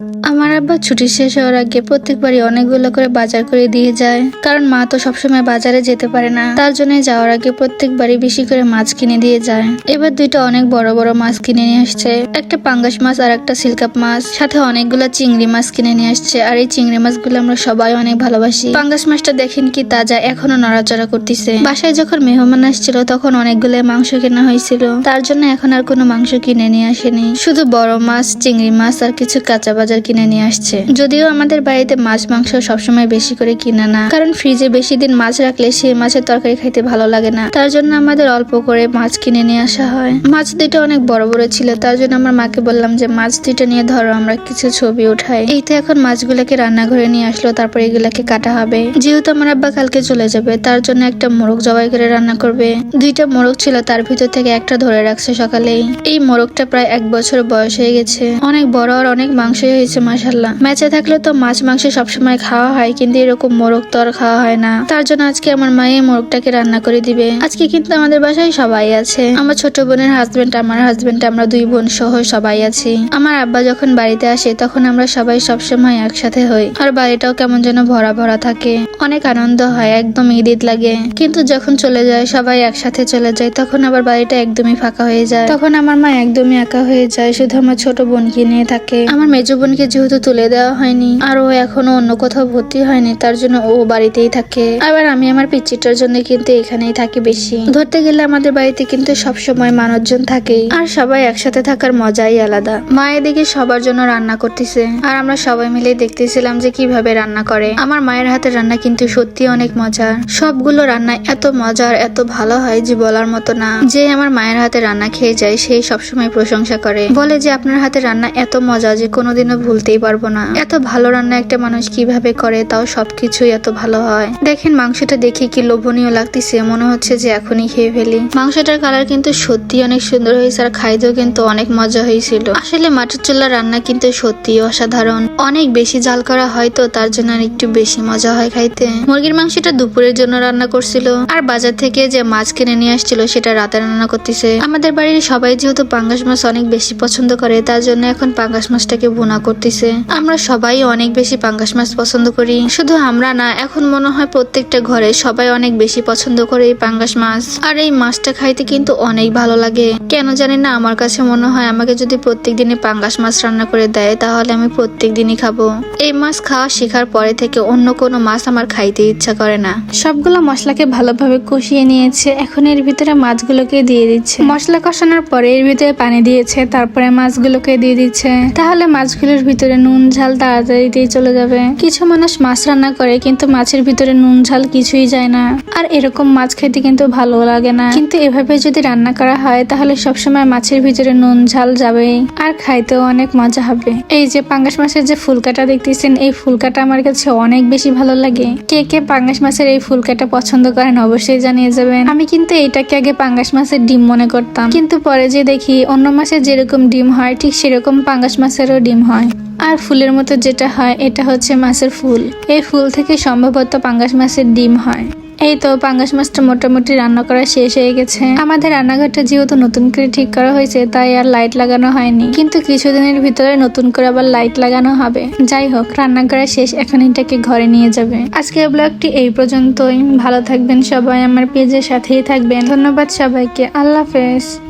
আমার আব্বা ছুটি শেষ হওয়ার আগে প্রত্যেকবারই অনেকগুলো করে বাজার করে দিয়ে যায়। কারণ মা তো সবসময় বাজারে যেতে পারে না। তার জন্য যাওয়ার আগে প্রত্যেকবারই বেশি করে মাছ কিনে দিয়ে যায়। এবার দুইটা অনেক বড় বড় মাছ কিনে নিয়ে আসছে। একটা পাঙ্গাস মাছ আর একটা সিলকাপ মাছ। সাথে অনেকগুলো চিংড়ি মাছ কিনে নিয়ে আসছে। আর এই চিংড়ি মাছগুলো আমরা সবাই অনেক ভালোবাসি। পাঙ্গাস মাছটা দেখেন কি তাজা, এখনও নড়াচড়া করতেছে। বাসায় যখন মেহমান আসছিল, তখন অনেকগুলো মাংস কেনা হয়েছিল। তার জন্য এখন আর কোনো মাংস কিনে নিয়ে আসেনি। শুধু বড় মাছ, চিংড়ি মাছ আর কিছু কাঁচা বাজার কিনে নিয়ে আসছে। যদিও আমাদের বাড়িতে মাছ, মাংস সবসময় বেশি করে কিনে না, কারণ ফ্রিজে বেশি দিন মাছ রাখলে সেই মাছের তরকারি খাইতে ভালো লাগে না। তার জন্য আমাদের অল্প করে মাছ কিনে নিয়ে আসা হয়। মাছ দুইটা অনেক বড় বড় ছিল, তার জন্য আমার মাকে বললাম যে, মাছ দুইটা নিয়ে ধরো, আমরা কিছু ছবি উঠাই। এই তো এখন মাছগুলোকে রান্নাঘরে নিয়ে আসলো, তারপর এগুলাকে কাটা হবে। যেহেতু আমার আব্বা কালকে চলে যাবে, তার জন্য একটা মোরগ জবাই করে রান্না করবে। দুইটা মোরগ ছিল, তার ভিতর থেকে একটা ধরে রাখছে সকালেই। এই মোরগটা প্রায় এক বছর বয়স হয়ে গেছে। অনেক বড় আর অনেক মাংস হয়েছে মাসাল্লাহ ম্যাচে থাকলে তো মাছ, মাংস সবসময় খাওয়া হয়, কিন্তু এরকম মোরগ তো আর খাওয়া হয় না। তার জন্য আজকে আমার মা এই মোরগটাকে রান্না করে দিবে। আজকে কিন্তু আমাদের বাসায় সবাই আছে। আমার ছোট বোনের হাজবেন্ড আমার হাজবেন্ড আমরা দুই বোন সহ সবাই আছি। আমার আব্বা যখন বাড়িতে আসে, তখন আমরা সবাই সবসময় একসাথে হই। আর বাড়িটাও কেমন যেন ভরা ভরা থাকে। অনেক আনন্দ হয়, একদম ঈদ ঈদ লাগে। কিন্তু যখন চলে যায়, সবাই একসাথে চলে যায়, তখন আবার বাড়িটা একদমই ফাঁকা হয়ে যায়। তখন আমার মা একদমই একা হয়ে যায়, শুধু আমার ছোট বোনকে নিয়ে থাকে। আমার মেজ বোনকে যেহেতু তুলে দেওয়া হয়নি আর ও এখনও অন্য কোথাও ভর্তি হয়নি, তার জন্য ও বাড়িতেই থাকে। আবার আমি আমার পিচ্চিটার জন্য কিন্তু এখানেই থাকি বেশি। ধরতে গেলে আমাদের বাড়িতে কিন্তু সব সময় মানুষজন থাকেই। আর সবাই একসাথে থাকার মজাই আলাদা। মা এদিকে সবার জন্য রান্না করতেছে। আর আমরা সবাই মিলে দেখতেছিলাম যে কীভাবে রান্না করে। আমার মায়ের হাতের রান্না কিন্তু সত্যি অনেক মজার। সবগুলো রান্না এত মজার, এত ভালো হয় যে বলার মতো না। যে আমার মায়ের হাতে রান্না খেয়ে যায়, সেই সবসময় প্রশংসা করে। বলে যে আপনার হাতে রান্না এত মজা যে কোনোদিনও ভুলতেই পারব না। এত ভালো রান্না একটা মানুষ কীভাবে করে, তাও সবকিছুই এত ভালো হয়। দেখেন, মাংসটা দেখে কি লোভনীয় লাগতেছে, মনে হচ্ছে যে এখনই খেয়ে ফেলি। মাংসটার কালার কিন্তু সত্যি অনেক সুন্দর হয়েছে, আর খাইতেও কিন্তু অনেক মজা হয়েছিল। আসলে মাটির চুলার রান্না কিন্তু সত্যি অসাধারণ। অনেক বেশি জাল করা হয় তো, তার জন্য আর একটু বেশি মজা হয় খাইতে। মুরগির মাংসটা দুপুরের জন্য রান্না করছিল। আর বাজার থেকে যে মাছ কিনে নিয়ে আসছিল, সেটা রাতে রান্না করতেছে। আমাদের বাড়ির সবাই যেহেতু পাঙ্গাস মাছ অনেক বেশি পছন্দ করে, তার জন্য এখন পাঙ্গাস মাছটাকে বোনা করতেছে। আমরা সবাই অনেক বেশি পাঙ্গাস মাছ পছন্দ করি। শুধু আমরা না, এখন মনে হয় প্রত্যেকটা ঘরে সবাই অনেক বেশি পছন্দ করে এই পাঙ্গাস মাছ। আর এই মাছটা খাইতে কিন্তু অনেক ভালো লাগে। কেন জানি না, আমার কাছে মনে হয় আমাকে যদি প্রত্যেক দিনে পাঙ্গাস মাছ রান্না করে দেয়, তাহলে আমি প্রত্যেক দিনই খাব। এই মাছ খাওয়া শেখার পরে থেকে অন্য কোনো মাছ আমার খাইতে ইচ্ছা করে না। সবগুলো মশলাকে ভালোভাবে কষিয়ে নিয়েছে। এখন এর ভিতরে মাছগুলোকে দিয়ে দিচ্ছে। মশলা কষানোর পরে এর ভিতরে পানি দিয়েছে। তারপরে মাছগুলোকে দিয়ে দিচ্ছে। তাহলে মাছগুলোর ভিতরে নুন ঝাল তাড়াতাড়িতেই চলে যাবে। কিছু মানুষ মাছ রান্না করে, কিন্তু মাছের ভিতরে নুন ঝাল কিছুই যায় না। আর এরকম মাছ খেতে কিন্তু ভালো লাগে না। কিন্তু এভাবে যদি রান্না করা হয়, তাহলে সবসময় মাছের ভিতরে নুন ঝাল যাবে আর খাইতেও অনেক মজা হবে। এই যে পাঙ্গাস মাছের যে ফুলকাটা দেখতেছেন, এই ফুলকাটা আমার কাছে অনেক বেশি ভালো লাগে। কে কে পাঙ্গাস মাছের এই ফুলকাটা পছন্দ করেন অবশ্যই জানিয়ে যাবেন। আমি কিন্তু এইটাকে আগে পাঙ্গাস মাছের ডিম মনে করতাম। কিন্তু পরে যে দেখি অন্য মাছের যেরকম ডিম হয়, ঠিক সেরকম পাঙ্গাস মাছেরও ডিম হয়। আর ফুলের মতো যেটা হয়, এটা হচ্ছে মাছের ফুল। এই ফুল থেকে সম্ভবত পাঙ্গাস মাছের ডিম হয়। এই তো পাঙ্গাস মাছটা মোটামুটি রান্না করা শেষ হয়ে গেছে। আমাদের রান্নাঘরটা যেহেতু নতুন করে ঠিক করা হয়েছে, তাই আর লাইট লাগানো হয়নি। কিন্তু কিছুদিনের ভিতরে নতুন করে আবার লাইট লাগানো হবে। যাই হোক, রান্না করা শেষ, এখন এটাকে ঘরে নিয়ে যাবে। আজকের ব্লগটি এই পর্যন্তই। ভালো থাকবেন সবাই, আমার পেজের সাথেই থাকবেন। ধন্যবাদ সবাইকে। আল্লাহ হাফেজ।